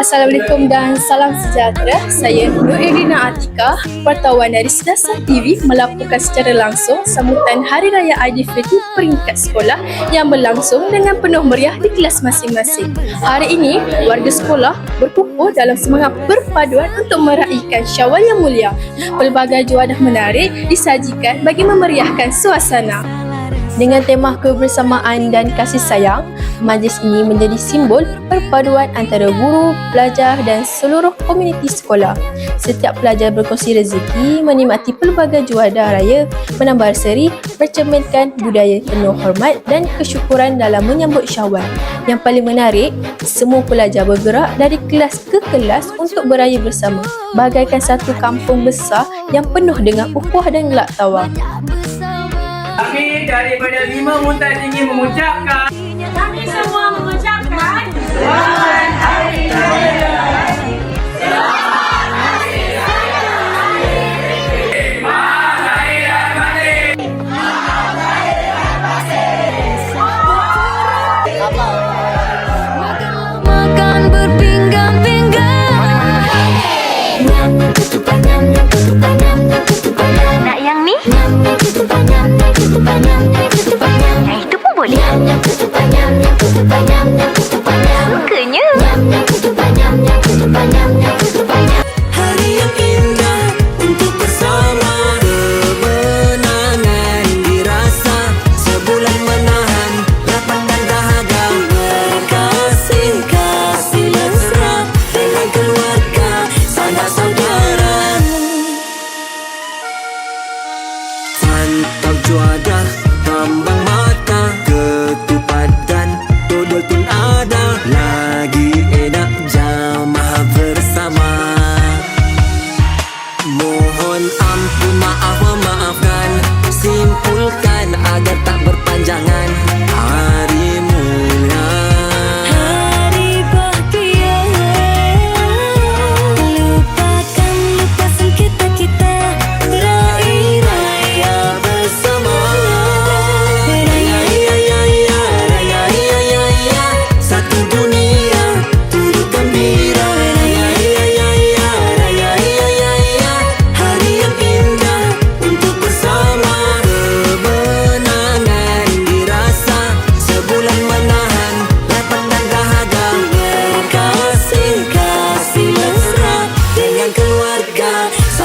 Assalamualaikum dan salam sejahtera. Saya Nur Irina Atika, wartawan dari Sedasa TV melaporkan secara langsung sambutan Hari Raya Aidilfitri peringkat sekolah yang berlangsung dengan penuh meriah di kelas masing-masing. Hari ini, warga sekolah berkumpul dalam semangat perpaduan untuk meraihkan Syawal yang mulia. Pelbagai juadah menarik disajikan bagi memeriahkan suasana. Dengan tema kebersamaan dan kasih sayang, majlis ini menjadi simbol perpaduan antara guru, pelajar dan seluruh komuniti sekolah. Setiap pelajar berkongsi rezeki, menikmati pelbagai juadah raya, menambah seri, bercerminkan budaya penuh hormat dan kesyukuran dalam menyambut syawal. Yang paling menarik, semua pelajar bergerak dari kelas ke kelas untuk beraya bersama, bagaikan satu kampung besar yang penuh dengan ukhuwah dan gelak tawa. Daripada lima muntah ingin mengucapkan. Kami semua mengucapkan. Makan I, I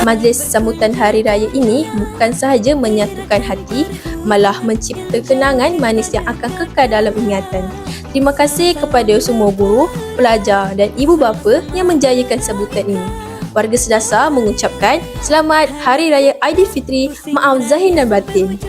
Majlis sambutan Hari Raya ini bukan sahaja menyatukan hati, malah mencipta kenangan manis yang akan kekal dalam ingatan. Terima kasih kepada semua guru, pelajar dan ibu bapa yang menjayakan sambutan ini. Warga Sedasa mengucapkan Selamat Hari Raya Aidilfitri, maaf zahir dan batin.